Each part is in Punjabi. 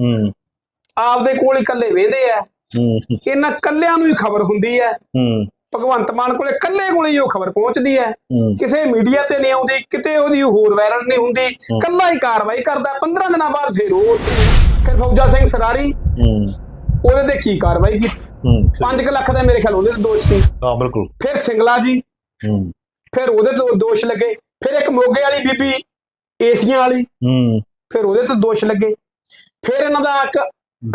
ਹੂੰ। ਆਪਦੇ ਕੋਲ ਹੀ ਇਕੱਲੇ ਵੇਦੇ ਆ। ਹੂੰ। ਇਹਨਾਂ ਕੱਲਿਆਂ ਨੂੰ ਹੀ ਖਬਰ ਹੁੰਦੀ ਹੈ। ਹੂੰ। ਭਗਵੰਤ ਮਾਨ ਕੋਲੇ ਕੱਲੇ ਕੋਲੇ ਹੀ ਉਹ ਖਬਰ ਪਹੁੰਚਦੀ ਹੈ। ਕਿਸੇ ਮੀਡੀਆ ਤੇ ਨਹੀਂ ਆਉਂਦੀ ਕਿਤੇ ਉਹਦੀ ਹੋਰ ਵਾਇਰਲ ਨਹੀਂ ਹੁੰਦੀ। ਕੱਲਾ ਹੀ ਕਾਰਵਾਈ ਕਰਦਾ 15 ਦਿਨਾਂ ਬਾਅਦ ਫਿਰ ਉਹ ਫਿਰ ਫੌਜਾ ਸਿੰਘ ਸਰਾਰੀ ਹੂੰ। ਉਹਦੇ ਤੇ ਕੀ ਕਾਰਵਾਈ ਕੀਤੀ? ਹੂੰ। 5 ਲੱਖ ਦਾ ਮੇਰੇ ਖਿਆਲ ਉਹਦੇ ਤੇ ਦੋਸ਼ ਸੀ। ਹਾਂ ਬਿਲਕੁਲ। ਫਿਰ ਸਿੰਗਲਾ ਜੀ। ਹੂੰ। ਫਿਰ ਉਹਦੇ ਤੇ ਦੋਸ਼ ਲੱਗੇ। ਫਿਰ ਇੱਕ ਮੋਗੇ ਵਾਲੀ ਬੀਬੀ ਏਸੀਆਂ ਵਾਲੀ। ਹੂੰ। ਫਿਰ ਉਹਦੇ ਤੇ ਦੋਸ਼ ਲੱਗੇ। ਫਿਰ ਇਹਨਾਂ ਦਾ ਇੱਕ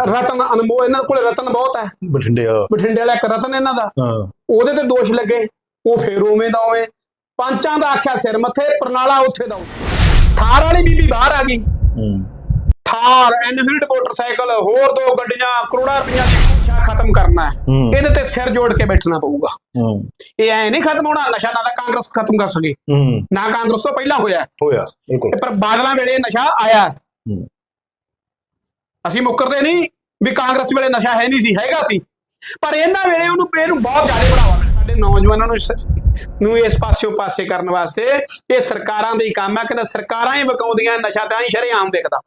ਰਤਨ ਅਨਮੋਲ ਇਹਨਾਂ ਕੋਲੇ ਰਤਨ ਬਹੁਤ ਹੈ। ਬਠਿੰਡੇ ਆ ਬਠਿੰਡੇ ਵਾਲਾ ਇੱਕ ਰਤਨ ਇਹਨਾਂ ਦਾ। ਹਾਂ। ਉਹਦੇ ਤੇ ਦੋਸ਼ ਲੱਗੇ ਉਹ ਫੇਰ ਉਵੇਂ ਦਾ ਉਵੇਂ। ਪੰਚਾਂ ਦਾ ਆਖਿਆ ਸਿਰ ਮੱਥੇ ਪ੍ਰਣਾਲਾ ਉੱਥੇ ਦਾ। ਥਾਰ ਵਾਲੀ ਬੀਬੀ ਬਾਹਰ ਆ ਗਈ। ਹੂੰ। ਥਾਰ ਐਨਫੀਲਡ ਮੋਟਰਸਾਈਕਲ ਹੋਰ ਦੋ ਗੱਡੀਆਂ ਕਰੋੜਾਂ ਰੁਪਈਆ ਦੀ ਖੋਖਾ ਖਤਮ ਕਰਨਾ ਹੈ। ਇਹਦੇ ਤੇ ਸਿਰ ਜੋੜ ਕੇ ਬੈਠਣਾ ਪਊਗਾ। ਹੂੰ। ਇਹ ਐ ਨਹੀਂ ਖਤਮ ਹੋਣਾ ਨਸ਼ਾ ਨਾ ਤਾਂ ਕਾਂਗਰਸ ਖਤਮ ਕਰ ਸਕੇ। ਹੂੰ। ਨਾ ਕਾਂਗਰਸ ਤੋਂ ਪਹਿਲਾਂ ਹੋਇਆ। ਹੋਇਆ ਬਿਲਕੁਲ। ਪਰ ਬਾਦਲਾਂ ਵੇਲੇ ਨਸ਼ਾ ਆਇਆ। ਹੂੰ। ਅਸੀਂ ਮੁੱਕਰਦੇ ਨਹੀਂ ਵੀ ਕਾਂਗਰਸ ਵੇਲੇ ਨਸ਼ਾ ਹੈ ਨਹੀਂ ਸੀ, ਹੈਗਾ ਸੀ। ਪਰ ਇਹਨਾਂ ਵੇਲੇ ਉਹਨੂੰ ਇਹਨੂੰ ਬਹੁਤ ਜ਼ਿਆਦਾ ਬੜਾਵਾ ਮਿਲਿਆ। ਸਾਡੇ ਨੌਜਵਾਨਾਂ ਨੂੰ ਇਸ- ਨੂੰ ਇਸ ਪਾਸਿਓਂ ਪਾਸੇ ਕਰਨ ਵਾਸਤੇ ਇਹ ਸਰਕਾਰਾਂ ਦੇ ਹੀ ਕੰਮ ਹੈ ਕਿ ਸਰਕਾਰਾਂ ਹੀ ਵਿਕਾਉਂਦੀਆਂ, ਨਸ਼ਾ ਤਾਂ ਹੀ ਸ਼ਰੇਆਮ ਵਿਕਦਾ।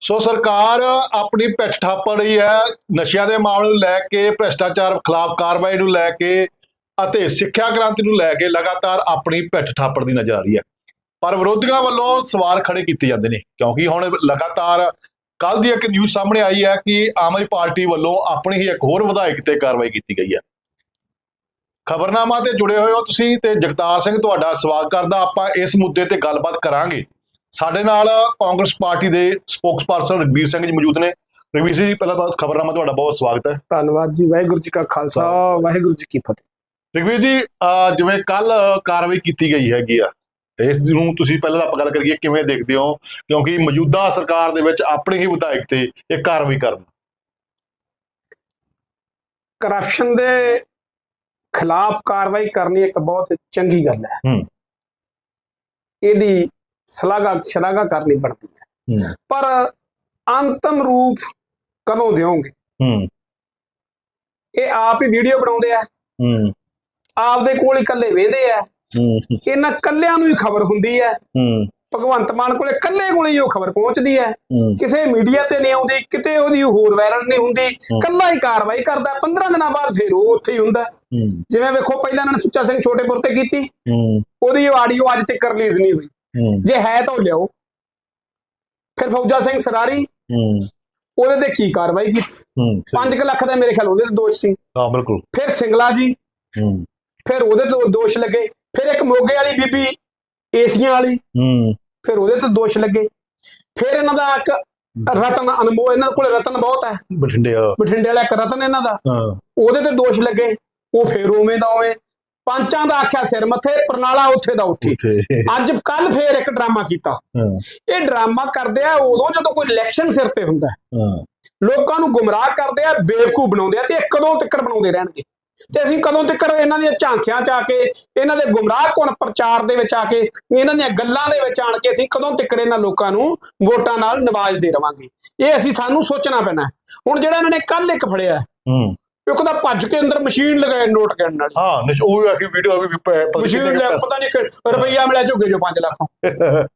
ਸੋ ਸਰਕਾਰ ਆਪਣੀ ਪਿੱਠ ਠਾਪੜ ਰਹੀ ਹੈ, ਨਸ਼ਿਆਂ ਦੇ ਮਾਮਲੇ ਨੂੰ ਲੈ ਕੇ, ਭ੍ਰਿਸ਼ਟਾਚਾਰ ਖਿਲਾਫ ਕਾਰਵਾਈ ਨੂੰ ਲੈ ਕੇ ਅਤੇ ਸਿੱਖਿਆ ਕ੍ਰਾਂਤੀ ਨੂੰ ਲੈ ਕੇ ਲਗਾਤਾਰ ਆਪਣੀ ਪਿੱਠ ਥਾਪੜ ਦੀ ਨਜ਼ਰ ਆ ਰਹੀ ਹੈ। ਪਰ ਵਿਰੋਧੀਆਂ ਵੱਲੋਂ ਸਵਾਲ ਖੜੇ ਕੀਤੇ ਜਾਂਦੇ ਨੇ ਕਿਉਂਕਿ ਹੁਣ ਲਗਾਤਾਰ ਕੱਲ ਦੀ ਇੱਕ ਨਿਊਜ਼ ਸਾਹਮਣੇ ਆਈ ਹੈ ਕਿ ਆਮ ਆਦਮੀ ਪਾਰਟੀ ਵੱਲੋਂ ਆਪਣੀ ਹੀ ਇੱਕ ਹੋਰ ਵਿਧਾਇਕ ਤੇ ਕਾਰਵਾਈ ਕੀਤੀ ਗਈ ਹੈ। ਖਬਰਨਾਮਾ ਤੇ ਜੁੜੇ ਹੋਏ ਹੋ ਤੁਸੀਂ ਤੇ ਜਗਤਾਰ ਸਿੰਘ ਤੁਹਾਡਾ ਸਵਾਗਤ ਕਰਦਾ। ਆਪਾਂ ਇਸ ਮੁੱਦੇ ਤੇ ਗੱਲਬਾਤ ਕਰਾਂਗੇ। ਸਾਡੇ ਨਾਲ ਕਾਂਗਰਸ ਪਾਰਟੀ ਦੇ ਸਪੋਕਸਪਰਸਨ ਰਗਵੀਰ ਸਿੰਘ ਜੀ ਮੌਜੂਦ ਨੇ। ਰਗਵੀਰ ਜੀ ਪਹਿਲਾਂ ਤਾਂ ਖਬਰਨਾਮਾ ਤੁਹਾਡਾ ਬਹੁਤ ਸਵਾਗਤ ਹੈ। ਧੰਨਵਾਦ ਜੀ ਵਾਹਿਗੁਰੂ ਜੀ ਕਾ ਖਾਲਸਾ ਵਾਹਿਗੁਰੂ ਜੀ ਕੀ ਫਤਿਹ। ਰਗਵੀਰ ਜੀ ਜਿਵੇਂ ਕੱਲ ਕਾਰਵਾਈ ਕੀਤੀ ਗਈ ਹੈਗੀ ਆ ਇਸ ਨੂੰ ਤੁਸੀਂ ਪਹਿਲਾਂ ਤਾਂ ਆਪਾਂ ਗੱਲ ਕਰੀਏ ਕਿਵੇਂ ਦੇਖਦੇ ਹੋ? ਕਿਉਂਕਿ ਮੌਜੂਦਾ ਸਰਕਾਰ ਦੇ ਵਿੱਚ ਆਪਣੇ ਹੀ ਵਿਧਾਇਕ ਤੇ ਇਹ ਕਾਰਵਾਈ ਕਰਨ। ਕਰਪਸ਼ਨ ਦੇ ਖਿਲਾਫ ਕਾਰਵਾਈ ਕਰਨੀ ਇੱਕ ਬਹੁਤ ਚੰਗੀ ਗੱਲ ਹੈ। ਹੂੰ। ਇਹਦੀ ਸ਼ਲਾਘਾ ਸ਼ਲਾਘਾ ਕਰਨੀ ਪੜਦੀ ਹੈ। ਪਰ ਅੰਤਮ ਰੂਪ ਕਦੋਂ ਦਿਓਗੇ? ਹੂੰ। ਇਹ ਆਪ ਹੀ ਵੀਡੀਓ ਬਣਾਉਂਦੇ ਆ। ਹੂੰ। ਆਪਦੇ ਕੋਲ ਇਕੱਲੇ ਵੇਦੇ ਆ। ਇਹਨਾਂ ਕੱਲਿਆਂ ਨੂੰ ਹੀ ਖਬਰ ਹੁੰਦੀ ਹੈ। ਭਗਵੰਤ ਮਾਨ ਕੋਲੇ ਕੱਲੇ ਕੋਲੇ ਹੀ ਉਹ ਖਬਰ ਪਹੁੰਚਦੀ ਹੈ। ਕਿਸੇ ਮੀਡੀਆ ਤੇ ਨਹੀਂ ਆਉਂਦੀ ਕਿਤੇ ਉਹਦੀ ਹੋਰ ਵਾਇਰਲ ਨਹੀਂ ਹੁੰਦੀ। ਕੱਲਾ ਹੀ ਕਾਰਵਾਈ ਕਰਦਾ 15 ਦਿਨਾਂ ਬਾਅਦ ਫਿਰ ਉਹ ਉੱਥੇ ਹੀ ਹੁੰਦਾ। ਜਿਵੇਂ ਵੇਖੋ ਪਹਿਲਾਂ ਇਹਨਾਂ ਨੇ ਸੁੱਚਾ ਸਿੰਘ ਛੋਟੇਪੁਰ ਤੇ ਕੀਤੀ। ਉਹਦੀ ਆਡੀਓ ਅੱਜ ਤੱਕ ਰਿਲੀਜ਼ ਨਹੀਂ ਹੋਈ। ਜੇ ਹੈ ਤਾਂ ਲਿਆਓ। ਫਿਰ ਫੌਜਾ ਸਿੰਘ ਸਰਾਰੀ ਉਹਦੇ ਤੇ ਕੀ ਕਾਰਵਾਈ ਕੀਤੀ? ਹੂੰ। 5 ਲੱਖ ਦਾ ਮੇਰੇ ਖਿਆਲ ਉਹਦੇ ਤੇ ਦੋਸ਼ ਸੀ। ਹਾਂ ਬਿਲਕੁਲ। ਫਿਰ ਸਿੰਗਲਾ ਜੀ। ਫਿਰ ਉਹਦੇ ਤੇ ਦੋਸ਼ ਲੱਗੇ। ਫਿਰ ਇੱਕ ਮੋਗੇ ਵਾਲੀ ਬੀਬੀ ਏਸੀਆਂ ਵਾਲੀ ਹੂੰ। ਫਿਰ ਉਹਦੇ ਤੇ ਦੋਸ਼ ਲੱਗੇ। ਫਿਰ ਇਹਨਾਂ ਦਾ ਇੱਕ ਰਤਨ ਅਨਮੋਲ ਇਹਨਾਂ ਕੋਲੇ ਰਤਨ ਬਹੁਤ ਹੈ। ਬਠਿੰਡੇ ਆ ਬਠਿੰਡੇ ਵਾਲਾ ਇੱਕ ਰਤਨ ਇਹਨਾਂ ਦਾ। ਹਾਂ। ਉਹਦੇ ਤੇ ਦੋਸ਼ ਲੱਗੇ। ਉਹ ਫੇਰ ਉਵੇਂ ਦਾ ਉਵੇਂ। ਪੰਚਾਂ ਦਾ ਆਖਿਆ ਸਿਰ ਮੱਥੇ ਪ੍ਰਣਾਲਾ ਉੱਥੇ ਦਾ ਉੱਥੇ। ਅੱਜ ਕੱਲ ਫੇਰ ਇੱਕ ਡਰਾਮਾ ਕੀਤਾ। ਇਹ ਡਰਾਮਾ ਕਰਦੇ ਆ ਉਦੋਂ ਜਦੋਂ ਕੋਈ ਇਲੈਕਸ਼ਨ ਸਿਰ ਤੇ ਹੁੰਦਾ। ਲੋਕਾਂ ਨੂੰ ਗੁੰਮਰਾਹ ਕਰਦੇ ਆ ਬੇਵਕੂਫ ਬਣਾਉਂਦੇ ਆ ਤੇ ਕਦੋਂ ਤੱਕ ਬਣਾਉਂਦੇ ਰਹਿਣਗੇ। ਤੇ ਅਸੀਂ ਕਦੋਂ ਤੱਕ ਇਹਨਾਂ ਦੀਆਂ ਝਾਂਸਿਆਂ ਚ ਆ ਕੇ ਇਹਨਾਂ ਦੇ ਗੁੰਮਰਾਹ ਕੋਣ ਪ੍ਰਚਾਰ ਦੇ ਵਿੱਚ ਆ ਕੇ ਇਹਨਾਂ ਦੀਆਂ ਗੱਲਾਂ ਦੇ ਵਿੱਚ ਆਣ ਕੇ ਅਸੀਂ ਕਦੋਂ ਤੱਕ ਇਹਨਾਂ ਲੋਕਾਂ ਨੂੰ ਵੋਟਾਂ ਨਾਲ ਨਵਾਜ਼ਦੇ ਰਵਾਂਗੇ ਇਹ ਅਸੀਂ ਸਾਨੂੰ ਸੋਚਣਾ ਪੈਣਾ। ਹੁਣ ਜਿਹੜਾ ਇਹਨਾਂ ਨੇ ਕੱਲ ਇੱਕ ਫੜਿਆ ਹੂੰ ਇੱਕ ਤਾਂ ਭੱਜ ਕੇ ਅੰਦਰ ਮਸ਼ੀਨ ਲਗਾਏ ਨੋਟ ਕਰਨ ਵਾਲੀ ਹਾਂ ਉਹ ਵੀ ਆ ਕੇ ਵੀਡੀਓ ਵੀ ਪਤਾ ਨੀ ਮਸ਼ੀਨ ਲੈ ਪਤਾ ਨਹੀਂ ਰੁਪਈਆ ਮਿਲਿਆ ਝੁੱਗੇ ਜੋ 5 ਲੱਖ।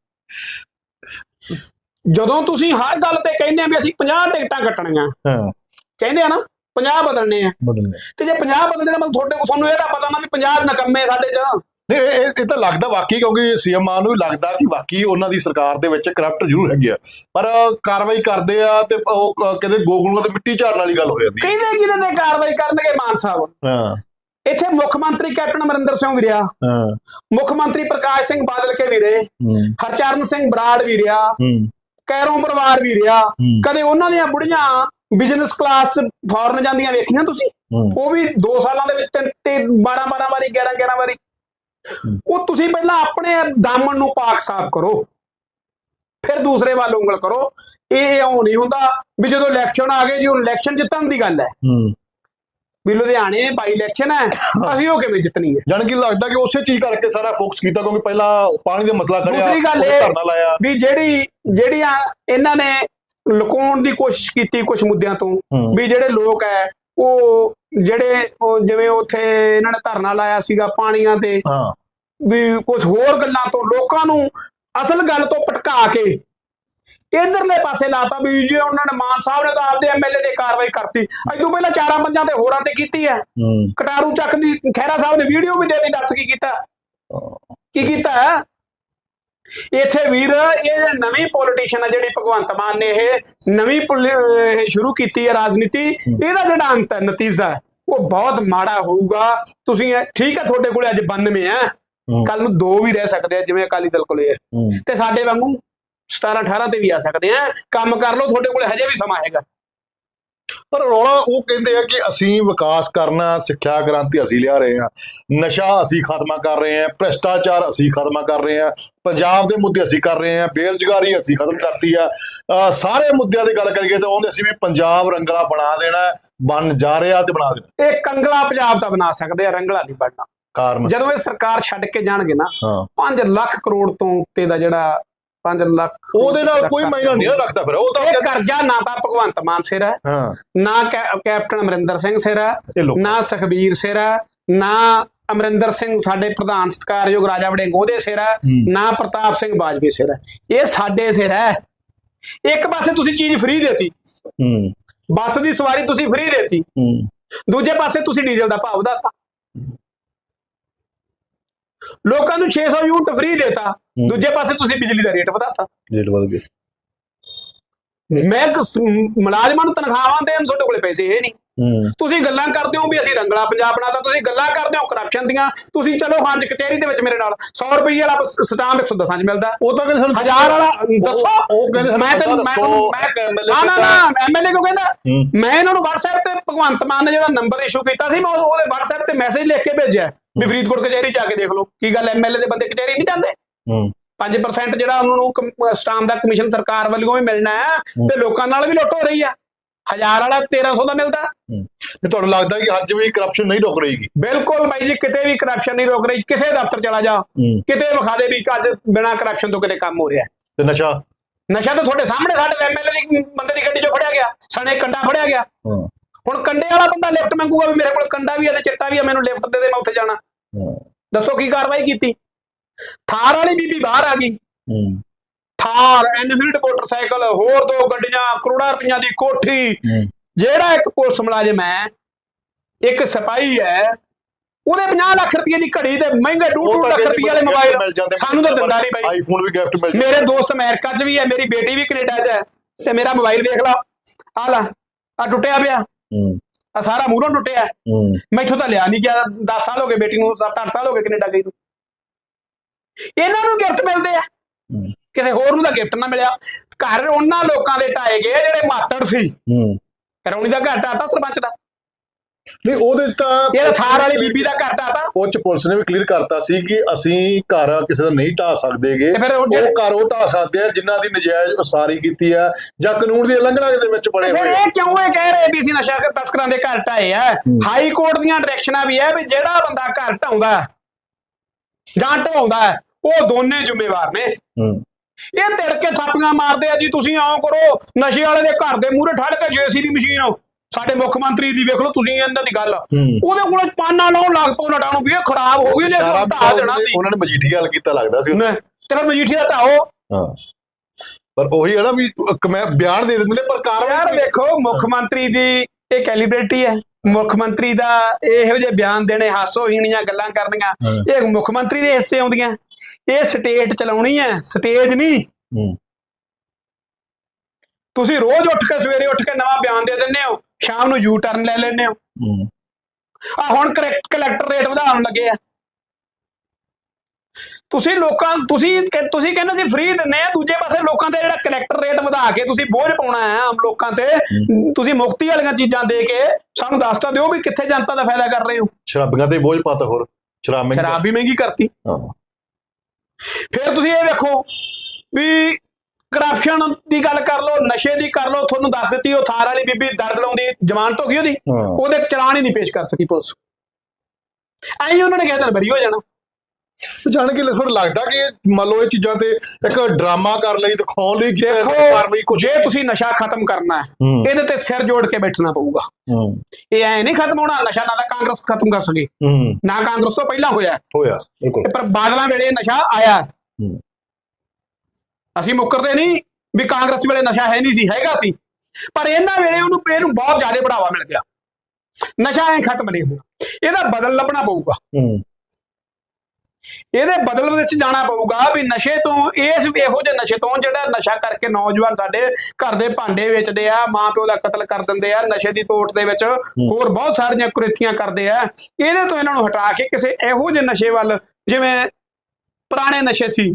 ਜਦੋਂ ਤੁਸੀਂ ਹਰ ਗੱਲ ਤੇ ਕਹਿੰਦੇ ਆ ਵੀ ਅਸੀਂ 50 ਟਿਕਟਾਂ ਕੱਟਣੀਆਂ ਹਾਂ ਕਹਿੰਦੇ ਆ ਨਾ 50 ਬਦਲਣੇ ਆ। ਬਦਲਨੇ ਤੇ ਜੇ 50 ਬਦਲਣੇ ਦਾ ਮਤਲਬ ਤੁਹਾਡੇ ਤੁਹਾਨੂੰ ਇਹ ਤਾਂ ਪਤਾ ਨਾ ਵੀ 50 ਨਕੰਮੇ ਸਾਡੇ ਚ। ਨਹੀਂ ਇਹ ਇਹ- ਤਾਂ ਲੱਗਦਾ ਵਾਕਈ ਕਿਉਂਕਿ ਸੀਐਮ ਮਾਨ ਨੂੰ ਵੀ ਲੱਗਦਾ ਕਿ ਵਾਕਈ ਉਹਨਾਂ ਦੀ ਸਰਕਾਰ ਦੇ ਵਿੱਚ ਕਰਪਟ ਜ਼ਰੂਰ ਹੈਗੀ ਆ। ਪਰ ਕਾਰਵਾਈ ਕਰਦੇ ਆ ਤੇ ਉਹ ਕਹਿੰਦੇ ਗੋਗਲੂਆਂ ਤੇ ਮਿੱਟੀ ਝਾੜਨ ਵਾਲੀ ਗੱਲ ਹੋ ਜਾਂਦੀ ਕਹਿੰਦੇ ਕਿਹਦੇ ਤੇ ਕਾਰਵਾਈ ਕਰਨਗੇ ਮਾਨ ਸਾਹਿਬ। ਹਾਂ। ਇੱਥੇ ਮੁੱਖ ਮੰਤਰੀ ਕੈਪਟਨ ਅਮਰਿੰਦਰ ਸਿੰਘ ਵੀ ਰਿਹਾ। ਹਾਂ। ਮੁੱਖ ਮੰਤਰੀ ਪ੍ਰਕਾਸ਼ ਸਿੰਘ ਬਾਦਲ ਕੇ ਵੀ ਰਹੇ। ਹਰਚਰਨ ਸਿੰਘ ਬਰਾੜ ਵੀ ਰਿਹਾ। ਹੂੰ। ਕੈਰੋਂ ਪਰਿਵਾਰ ਵੀ ਰਿਹਾ। ਕਦੇ ਉਹਨਾਂ ਦੀਆਂ ਬੁੜੀਆਂ ਬਿਜ਼ਨਸ ਕਲਾਸ ਚ ਫੋਰਨ ਜਾਂਦੀਆਂ ਵੇਖੀਆਂ ਤੁਸੀਂ? ਉਹ ਵੀ 2 ਸਾਲਾਂ ਦੇ ਵਿੱਚ ਤਿੰਨ ਤੇ 12 12 ਵਾਰੀ 11 11 ਵਾਰੀ। ਉਹ ਤੁਸੀਂ ਪਹਿਲਾਂ ਆਪਣੇ ਦਾਮਨ ਨੂੰ ਪਾਕ ਸਾਫ਼ ਕਰੋ। ਫਿਰ ਦੂਸਰੇ ਵੱਲ ਉਂਗਲ ਕਰੋ। ਇਹ ਇਉਂ ਨਹੀਂ ਹੁੰਦਾ ਵੀ ਜਦੋਂ ਇਲੈਕਸ਼ਨ ਆ ਗਏ ਜੀ ਉਹ ਇਲੈਕਸ਼ਨ ਜਿੱਤਣ ਦੀ ਗੱਲ ਹੈ। ਵੀ ਲੁਧਿਆਣੇ ਬਾਈ ਇਲੈਕਸ਼ਨ ਹੈ ਅਸੀਂ ਉਹ ਕਿਵੇਂ ਜਿੱਤਣੀ ਹੈ? ਜਾਣ ਕਿ ਲੱਗਦਾ ਕਿ ਉਸੇ ਚੀਜ਼ ਕਰਕੇ ਸਾਰਾ ਫੋਕਸ ਕੀਤਾ ਕਿਉਂਕਿ ਪਹਿਲਾਂ ਪਾਣੀ ਦਾ ਮਸਲਾ ਖੜਿਆ ਦੂਸਰੀ ਗੱਲ ਇਹ- ਵੀ ਜਿਹੜੀ ਜਿਹੜੀਆਂ ਇਹਨਾਂ ਨੇ ਲੁਕਾਉਣ ਦੀ ਕੋਸ਼ਿਸ਼ ਕੀਤੀ ਕੁਝ ਮੁੱਦਿਆਂ ਤੋਂ ਵੀ ਜਿਹੜੇ ਲੋਕ ਹੈ ਉਹ ਜਿਹੜੇ ਜਿਵੇਂ ਉੱਥੇ ਇਹਨਾਂ ਨੇ ਧਰਨਾ ਲਾਇਆ ਸੀਗਾ ਪਾਣੀਆਂ ਤੇ ਹਾਂ। ਵੀ ਕੁਝ ਹੋਰ ਗੱਲਾਂ ਤੋਂ ਲੋਕਾਂ ਨੂੰ ਅਸਲ ਗੱਲ ਤੋਂ ਭਟਕਾ ਕੇ ਇਧਰਲੇ ਪਾਸੇ ਲਾਤਾ ਵੀ ਜੀ ਉਹਨਾਂ ਨੇ ਮਾਨ ਸਾਹਿਬ ਨੇ ਤਾਂ ਆਪਦੇ ਐਮਐਲਏ ਤੇ ਕਾਰਵਾਈ ਕਰਤੀ। ਅਜਦੋਂ ਪਹਿਲਾਂ ਚਾਰਾਂ ਪੰਜਾਂ ਤੇ ਹੋਰਾਂ ਤੇ ਕੀਤੀ ਹੈ। ਕਟਾਰੂ ਚੱਕ ਦੀ ਖਹਿਰਾ ਸਾਹਿਬ ਨੇ ਵੀਡੀਓ ਵੀ ਦੇਤੀ ਦੱਸ ਕੀ ਕੀਤਾ? ਕੀ ਕੀਤਾ? ਇੱਥੇ ਵੀਰ ਇਹ ਨਵੀਂ ਪੋਲੀਟੀਸ਼ੀਅਨ ਹੈ ਜਿਹੜੀ ਭਗਵੰਤ ਮਾਨ ਨੇ ਇਹ ਨਵੀਂ ਸ਼ੁਰੂ ਕੀਤੀ ਹੈ ਰਾਜਨੀਤੀ ਇਹਦਾ ਜਿਹੜਾ ਅੰਤ ਹੈ ਨਤੀਜਾ ਉਹ ਬਹੁਤ ਮਾੜਾ ਹੋਊਗਾ। ਤੁਸੀਂ ਠੀਕ ਹੈ ਤੁਹਾਡੇ ਕੋਲੇ ਅੱਜ 92 ਹੈ ਹੂੰ। ਕੱਲ ਨੂੰ ਦੋ ਵੀ ਰਹਿ ਸਕਦੇ ਆ ਜਿਵੇਂ ਅਕਾਲੀ ਦਲ ਕੋਲੇ ਤੇ ਸਾਡੇ ਵਾਂਗੂ 17 18 ਤੇ ਵੀ ਆ ਸਕਦੇ ਆ। ਕੰਮ ਕਰ ਲਓ ਤੁਹਾਡੇ ਕੋਲੇ ਹਜੇ ਵੀ ਸਮਾਂ ਹੈਗਾ। ਪਰ ਰੌਲਾ ਉਹ ਕਹਿੰਦੇ ਆ ਕਿ ਅਸੀਂ ਵਿਕਾਸ ਕਰਨਾ ਸਿੱਖਿਆ ਕ੍ਰਾਂਤੀ ਅਸੀਂ ਲਿਆ ਰਹੇ ਹਾਂ। ਨਸ਼ਾ ਅਸੀਂ ਖਤਮਾ ਕਰ ਰਹੇ ਹਾਂ ਭ੍ਰਿਸ਼ਟਾਚਾਰ ਅਸੀਂ ਖਤਮਾ ਕਰ ਰਹੇ ਹਾਂ ਪੰਜਾਬ ਦੇ ਮੁੱਦੇ ਅਸੀਂ ਕਰ ਰਹੇ ਹਾਂ ਬੇਰੁਜ਼ਗਾਰੀ ਅਸੀਂ ਖਤਮ ਕਰਤੀ ਆ। ਸਾਰੇ ਮੁੱਦਿਆਂ ਦੀ ਗੱਲ ਕਰੀਏ ਤਾਂ ਉਹਦੇ ਅਸੀਂ ਵੀ ਪੰਜਾਬ ਰੰਗਲਾ ਬਣਾ ਦੇਣਾ ਬਣ ਜਾ ਰਿਹਾ ਤੇ ਬਣਾ ਦੇਣਾ। ਇਹ ਕੰਗਲਾ ਪੰਜਾਬ ਤਾਂ ਬਣਾ ਸਕਦੇ ਆ ਰੰਗਲਾ ਨਹੀਂ ਬਣਨਾ। ਕਾਰਨ? ਜਦੋਂ ਇਹ ਸਰਕਾਰ ਛੱਡ ਕੇ ਜਾਣਗੇ ਨਾ ਹਾਂ। 5 ਲੱਖ ਕਰੋੜ ਤੋਂ ਉੱਤੇ ਦਾ ਜਿਹੜਾ 5 ਲੱਖ ਉਹਦੇ ਨਾਲ ਕੋਈ ਮਾਇਨਾ ਨਹੀਂ ਰੱਖਦਾ ਫਿਰ ਉਹ ਤਾਂ ਇਹ ਕਰਜ਼ਾ ਨਾ ਤਾਂ ਭਗਵੰਤ ਮਾਨ ਸਿਰ ਹੈ ਨਾ ਕੈਪਟਨ ਅਮਰਿੰਦਰ ਸਿੰਘ ਸਿਰ ਹੈ ਨਾ ਸੁਖਬੀਰ ਸਿਰ ਹੈ ਨਾ ਅਮਰਿੰਦਰ ਸਿੰਘ ਸਾਡੇ ਪ੍ਰਧਾਨ ਸਤਿਕਾਰਯੋਗ ਰਾਜਾ ਵੜਿੰਗ ਉਹਦੇ ਸਿਰ ਹੂੰ। ਨਾ ਪ੍ਰਤਾਪ ਸਿੰਘ ਬਾਜਵੇ ਸਿਰ ਹੈ। ਇਹ ਸਾਡੇ ਸਿਰ ਹੈ। ਇੱਕ ਪਾਸੇ ਤੁਸੀਂ ਚੀਜ਼ ਫ੍ਰੀ ਦੇਤੀ। ਹੂੰ। ਬੱਸ ਦੀ ਸਵਾਰੀ ਤੁਸੀਂ ਫ੍ਰੀ ਦੇਤੀ। ਹੂੰ। ਦੂਜੇ ਪਾਸੇ ਤੁਸੀਂ ਡੀਜ਼ਲ ਦਾ ਭਾਅ ਵਧਾਤਾ ਲੋਕਾਂ ਨੂੰ 600 ਯੂਨਿਟ ਫ੍ਰੀ ਦੇਤਾ। ਦੂਜੇ ਪਾਸੇ ਤੁਸੀਂ ਬਿਜਲੀ ਦਾ ਰੇਟ ਵਧਾਤਾ। ਰੇਟ ਵਧ ਗਏ। ਮੈਂ ਮੁਲਾਜ਼ਮਾਂ ਨੂੰ ਤਨਖਾਹਾਂ ਦੇਣ ਤੁਹਾਡੇ ਕੋਲੇ ਪੈਸੇ ਹੈ ਨਹੀਂ। ਤੁਸੀਂ ਗੱਲਾਂ ਕਰਦੇ ਹੋ ਵੀ ਅਸੀਂ ਰੰਗਲਾ ਪੰਜਾਬ ਬਣਾਤਾ ਤੁਸੀਂ ਗੱਲਾਂ ਕਰਦੇ ਹੋ ਕਰਪਸ਼ਨ ਦੀਆਂ ਤੁਸੀਂ ਚਲੋ ਹਾਂਜੀ ਕਚਹਿਰੀ ਦੇ ਵਿੱਚ ਮੇਰੇ ਨਾਲ 100 ਰੁਪਏ ਵਾਲਾ ਸਟਾਂਪ 110 ਚ ਮਿਲਦਾ। ਉਹ ਤਾਂ ਕਹਿੰਦੇ ਸਾਨੂੰ ਹਜ਼ਾਰ ਵਾਲਾ ਦੱਸੋ। ਉਹ ਕਹਿੰਦੇ ਸਾਨੂੰ ਮੈਂ ਤੈਨੂੰ ਮੈਂ ਤੁਹਾਨੂੰ ਨਾ ਨਾ ਐਮਐਲਏ ਕਿਉਂ ਕਹਿੰਦਾ? ਹੂੰ। ਮੈਂ ਇਹਨਾਂ ਨੂੰ WhatsApp ਤੇ ਭਗਵੰਤ ਮਾਨ ਨੇ ਜਿਹੜਾ ਨੰਬਰ ਇਸ਼ੂ ਕੀਤਾ ਸੀ ਮੈਂ ਉਹ- ਉਹਦੇ WhatsApp ਤੇ ਮੈਸੇਜ ਲਿਖ ਕੇ ਭੇਜਿਆ। ਵੀ ਫਰੀਦਕੋਟ ਕਚਹਿਰੀ ਆ ਕੇ ਦੇਖ ਲਓ ਕੀ ਗੱਲ ਐਮਐਲਏ ਦੇ ਬੰਦੇ ਕਚਹਿਰੀ ਨਹੀਂ ਜਾਂਦੇ? ਹੂੰ। 5% ਜਿਹੜਾ ਉਹਨਾਂ ਨੂੰ ਸਟਾਂਪ ਦਾ ਕਮਿਸ਼ਨ ਸਰਕਾਰ ਵੱਲੋਂ ਵੀ ਮਿਲਣਾ ਹੈ। ਤੇ ਲੋਕਾਂ ਨਾਲ ਵੀ ਲੁੱਟ ਹੋ ਰਹੀ ਆ। ਹਜ਼ਾਰ ਵਾਲਾ 1300 ਦਾ ਮਿਲਦਾ। ਤੇ ਤੁਹਾਨੂੰ ਲੱਗਦਾ ਕਿ ਅੱਜ ਵੀ ਕਰਪਸ਼ਨ ਨਹੀਂ ਰੁਕ ਰਹੀਗੀ ਬਿਲਕੁਲ ਬਾਈ ਜੀ ਕਿਤੇ ਵੀ ਕਰਪਸ਼ਨ ਨਹੀਂ ਰੋਕ ਰਹੀ। ਕਿਸੇ ਦਫ਼ਤਰ ਚਲਾ ਜਾ। ਕਿਤੇ ਵਿਖਾ ਦੇ ਵੀ ਅੱਜ ਬਿਨਾਂ ਕਰਪਸ਼ਨ ਤੋਂ ਕਿਤੇ ਕੰਮ ਹੋ ਰਿਹਾ। ਤੇ ਨਸ਼ਾ? ਨਸ਼ਾ ਤਾਂ ਤੁਹਾਡੇ ਸਾਹਮਣੇ ਸਾਡੇ ਐਮਐਲਏ ਦੀ ਬੰਦੇ ਦੀ ਗੱਡੀ ਚੋਂ ਫੜਿਆ ਗਿਆ। ਸਣੇ ਕੰਡਾ ਫੜਿਆ ਗਿਆ। ਹੁਣ ਕੰਡੇ ਵਾਲਾ ਬੰਦਾ ਲਿਫਟ ਮੰਗੂਗਾ ਵੀ ਮੇਰੇ ਕੋਲ ਕੰਡਾ ਵੀ ਹੈ ਤੇ ਚਿੱਟਾ ਵੀ ਹੈ ਮੈਨੂੰ ਲਿਫਟ ਦੇ ਦੇ ਮੈਂ ਉੱਥੇ ਜਾਣਾ। ਦੱਸੋ ਕੀ ਕਾਰਵਾਈ ਕੀਤੀ। ਥਾਰ ਵਾਲੀ ਬੀਬੀ ਬਾਹਰ ਆ ਗਈ। ਥਾਰ ਐਨਫੀਲਡ ਮੋਟਰਸਾਈਕਲ ਹੋਰ ਦੋ ਗੱਡੀਆਂ ਕਰੋੜਾਂ ਰੁਪਈਆਂ ਦੀ ਕੋਠੀ। ਜਿਹੜਾ ਇੱਕ ਪੁਲਿਸ ਮੁਲਾਜ਼ਮ ਹੈ ਇੱਕ ਸਿਪਾਹੀ ਹੈ ਉਹਦੇ 50 ਲੱਖ ਰੁਪਏ ਦੀ ਘੜੀ ਤੇ ਮਹਿੰਗੇ 2 ਲੱਖ ਰੁਪਏ ਵਾਲੇ ਮੋਬਾਈਲ ਸਾਨੂੰ ਤਾਂ ਦਿੰਦਾ ਨਹੀਂ ਬਾਈ। ਆਈਫੋਨ ਵੀ ਗਿਫਟ ਮਿਲ ਮੇਰੇ ਦੋਸਤ ਅਮਰੀਕਾ 'ਚ ਵੀ ਹੈ ਮੇਰੀ ਬੇਟੀ ਵੀ ਕੈਨੇਡਾ 'ਚ ਹੈ ਤੇ ਮੇਰਾ ਮੋਬਾਈਲ ਵੇਖ ਲਾ। ਆ ਲਾ ਆ ਟੁੱਟਿਆ ਪਿਆ। ਹੂੰ। ਆ ਸਾਰਾ ਮੂਹਰੋਂ ਟੁੱਟਿਆ। ਹੂੰ। ਮੈਥੋਂ ਤਾਂ ਲਿਆ ਨਹੀਂ ਗਿਆ 10 ਸਾਲ ਹੋ ਗਏ ਬੇਟੀ ਨੂੰ 7-8 ਸਾਲ ਹੋ ਗਏ ਕੈਨੇਡਾ ਗਈ ਨੂੰ। ਇਹਨਾਂ ਨੂੰ ਗਿਫਟ ਮਿਲਦੇ ਆ। ਕਿਸੇ ਹੋਰ ਨੂੰ ਤਾਂ ਗਿਫਟ ਨਾ ਮਿਲਿਆ। ਘਰ ਉਹਨਾਂ ਲੋਕਾਂ ਦੇ ਢਾਏ ਗਏ ਜਿਹੜੇ ਮਾਤੜ ਸੀ। ਹੂੰ। ਕਰੌਣੀ ਦਾ ਘਰ ਢਾਤਾ ਸਰਪੰਚ ਦਾ। ਨਹੀਂ ਉਹਦੇ ਤਾਂ ਇਹ ਥਾਰ ਵਾਲੀ ਬੀਬੀ ਦਾ ਘਰ ਢਾਤਾ। ਉਹ ਚ ਪੁਲਿਸ ਨੇ ਵੀ ਕਲੀਅਰ ਕਰਤਾ ਸੀ ਕਿ ਅਸੀਂ ਘਰ ਕਿਸੇ ਦਾ ਨਹੀਂ ਢਾ ਸਕਦੇਗੇ। ਤੇ ਫਿਰ ਉਹ ਘਰ ਉਹ ਢਾ ਸਕਦੇ ਆ ਜਿਨ੍ਹਾਂ ਦੀ ਨਜਾਇਜ਼ ਉਸਾਰੀ ਕੀਤੀ ਆ ਜਾਂ ਕਾਨੂੰਨ ਦੀ ਉਲੰਘਣਾ ਦੇ ਵਿੱਚ ਬਣੇ ਹੋਏ ਆ। ਇਹ ਕਿਉਂ ਇਹ ਕਹਿ ਰਹੇ ਵੀ ਅਸੀਂ ਨਸ਼ਾ ਤਸਕਰਾਂ ਦੇ ਘਰ ਢਾਏ ਆ? ਹਾਈ ਕੋਰਟ ਦੀਆਂ ਡਾਇਰੈਕਸ਼ਨਾਂ ਵੀ ਹੈ ਵੀ ਜਿਹੜਾ ਬੰਦਾ ਘਰ ਢਾਉਂਦਾ ਜਾਂ ਢਵਾਉਂਦਾ ਹੈ, ਉਹ ਦੋਨੇ ਜ਼ਿੰਮੇਵਾਰ ਨੇ। ਹੂੰ। ਇਹ ਤਿੜਕੇ ਥਾਪੀਆਂ ਮਾਰਦੇ ਆ ਜੀ ਤੁਸੀਂ ਆਓ ਕਰੋ ਨਸ਼ੇ ਵਾਲੇ ਦੇ ਘਰ ਦੇ ਮੂਹਰੇ ਠੜ ਕੇ ਜੀਸੀਬੀ ਮਸ਼ੀਨ ਸਾਡੇ ਮੁੱਖ ਮੰਤਰੀ ਦੀ ਵੇਖ ਲਓ ਤੁਸੀਂ ਇਹਨਾਂ ਦੀ ਗੱਲ। ਉਹਦੇ ਕੋਲ ਪਾਨਾ ਲਾਉਣ ਲੱਗ ਪਓ ਨਟਾਂ ਨੂੰ ਵੀ ਇਹ ਖਰਾਬ ਹੋ ਗਈ ਜੇ ਢਾ ਦੇਣਾ ਸੀ। ਉਹਨਾਂ ਨੇ ਮਜੀਠੀ ਗੱਲ ਕੀਤਾ ਲੱਗਦਾ ਸੀ। ਨੇ ਤੇਰਾ ਮਜੀਠੀ ਦਾ ਢਾਓ ਹਾਂ। ਪਰ ਉਹੀ ਹੈ ਨਾ ਵੀ ਮੈਂ ਬਿਆਨ ਦੇ ਦਿੰਦੇ ਨੇ ਪਰ ਯਾਰ ਕਾਰਵਾਈ ਵੇਖੋ ਮੁੱਖ ਮੰਤਰੀ ਦੀ ਇਹ ਕੈਲੀਬ੍ਰਿਟੀ ਹੈ। ਮੁੱਖ ਮੰਤਰੀ ਦਾ ਇਹੋ ਜਿਹੇ ਬਿਆਨ ਦੇਣੇ ਹਾਸੋਹੀਣੀਆਂ ਗੱਲਾਂ ਕਰਨੀਆਂ। ਇਹ ਮੁੱਖ ਮੰਤਰੀ ਦੇ ਹਿੱਸੇ ਆਉਂਦੀਆਂ। ਇਹ ਸਟੇਟ ਚਲਾਉਣੀ ਹੈ ਸਟੇਜ ਨਹੀਂ। ਤੁਸੀਂ ਰੋਜ਼ ਉੱਠ ਕੇ ਸਵੇਰੇ ਉੱਠ ਕੇ ਨਵਾਂ ਬਿਆਨ ਦੇ ਦਿੰਦੇ ਹੋ ਸ਼ਾਮ ਨੂੰ ਯੂ ਟਰਨ ਲੈ ਲੈਂਦੇ ਹੋ। ਆ ਹੁਣ ਕਲੈਕਟਰ ਰੇਟ ਵਧਾਉਣ ਲੱਗੇ ਆ। ਤੁਸੀਂ ਲੋਕਾਂ ਤੁਸੀਂ ਤੁਸੀਂ ਕਹਿੰਦੇ ਸੀ ਫ੍ਰੀ ਦਿੰਨੇ ਆ ਦੂਜੇ ਪਾਸੇ ਲੋਕਾਂ ਤੇ ਜਿਹੜਾ ਕਲੈਕਟਰ ਰੇਟ ਵਧਾ ਕੇ ਤੁਸੀਂ ਬੋਝ ਪਾਉਣਾ ਹੈ ਆਮ ਲੋਕਾਂ ਤੇ ਤੁਸੀਂ ਮੁਕਤੀ ਵਾਲੀਆਂ ਚੀਜ਼ਾਂ ਦੇ ਕੇ ਸਾਨੂੰ ਦੱਸ ਤਾਂ ਦਿਓ ਵੀ ਕਿੱਥੇ ਜਨਤਾ ਦਾ ਫਾਇਦਾ ਕਰ ਰਹੇ ਹੋ। ਸ਼ਰਾਬੀਆਂ ਤੇ ਬੋਝ ਪਾਤਾ ਹੋਰ ਸ਼ਰਾਬ ਮਹਿੰਗੀ ਸ਼ਰਾਬ ਵੀ ਮਹਿੰਗੀ ਕਰਤੀ। ਹਾਂ। ਫਿਰ ਤੁਸੀਂ ਇਹ ਵੇਖੋ ਵੀ ਕਰਪਸ਼ਨ ਦੀ ਗੱਲ ਕਰ ਲਓ ਨਸ਼ੇ ਦੀ ਕਰ ਲਓ ਤੁਹਾਨੂੰ ਦੱਸ ਦਿੱਤੀ ਉਹ ਥਾਰ ਵਾਲੀ ਬੀਬੀ ਦਰਦ ਲਾਉਂਦੀ ਜ਼ਮਾਨਤ ਹੋ ਗਈ ਉਹਦੀ ਉਹਦੇ ਚਲਾਨ ਹੀ ਨਹੀਂ ਪੇਸ਼ ਕਰ ਸਕੀ ਪੁਲਿਸ। ਐਂ ਉਹਨਾਂ ਨੇ ਕਹਿ ਦੇਣਾ ਬਰੀ ਹੋ ਜਾਣਾ। ਜਾਣ ਕੇ ਥੋੜਾ ਲੱਗਦਾ ਕਿ ਇਹ ਮੰਨ ਲਓ ਇਹ ਚੀਜ਼ਾਂ ਤੇ ਇੱਕ ਡਰਾਮਾ ਕਰ ਲਈ ਦਿਖਾਉਣ ਲਈ ਕਿ ਕਾਰਵਾਈ ਕੁਝ ਜੇ ਤੁਸੀਂ ਨਸ਼ਾ ਖਤਮ ਕਰਨਾ ਹੈ ਇਹਦੇ ਤੇ ਸਿਰ ਜੋੜ ਕੇ ਬੈਠਣਾ ਪਊਗਾ। ਇਹ ਐ ਨਹੀਂ ਖਤਮ ਹੋਣਾ ਨਸ਼ਾ ਨਾ ਤਾਂ ਕਾਂਗਰਸ ਖਤਮ ਕਰ ਸਕੇ। ਨਾ ਕਾਂਗਰਸ ਤੋਂ ਪਹਿਲਾਂ ਹੋਇਆ। ਹੋਇਆ ਬਿਲਕੁਲ। ਪਰ ਬਾਦਲਾਂ ਵੇਲੇ ਨਸ਼ਾ ਆਇਆ। ਅਸੀਂ ਮੁੱਕਰਦੇ ਨਹੀਂ ਵੀ ਕਾਂਗਰਸ ਵੇਲੇ ਨਸ਼ਾ ਹੈ ਨਹੀਂ ਸੀ ਹੈਗਾ ਸੀ। ਪਰ ਇਹਨਾਂ ਵੇਲੇ ਉਹਨੂੰ ਇਹਨੂੰ ਬਹੁਤ ਜ਼ਿਆਦਾ ਬੜਾਵਾ ਮਿਲ ਗਿਆ। ਨਸ਼ਾ ਐ ਖਤਮ ਨਹੀਂ ਹੋਣਾ ਇਹਦਾ ਬਦਲ ਲੱਭਣਾ ਪਊਗਾ। ਇਹਦੇ ਬਦਲ ਵਿੱਚ ਜਾਣਾ ਪਊਗਾ ਵੀ ਨਸ਼ੇ ਤੋਂ ਇਸ ਇਹੋ ਜਿਹੇ ਨਸ਼ੇ ਤੋਂ ਜਿਹੜਾ ਨਸ਼ਾ ਕਰਕੇ ਨੌਜਵਾਨ ਸਾਡੇ ਘਰ ਦੇ ਭਾਂਡੇ ਵੇਚਦੇ ਆ ਮਾਂ ਪਿਓ ਦਾ ਕਤਲ ਕਰ ਦਿੰਦੇ ਆ ਨਸ਼ੇ ਦੀ ਤੋਟ ਦੇ ਵਿੱਚ ਹੋਰ ਬਹੁਤ ਸਾਰੀਆਂ ਕੁਰੀਤੀਆਂ ਕਰਦੇ ਆ। ਇਹਦੇ ਤੋਂ ਇਹਨਾਂ ਨੂੰ ਹਟਾ ਕੇ ਕਿਸੇ ਇਹੋ ਜਿਹੇ ਨਸ਼ੇ ਵੱਲ ਜਿਵੇਂ ਪੁਰਾਣੇ ਨਸ਼ੇ ਸੀ।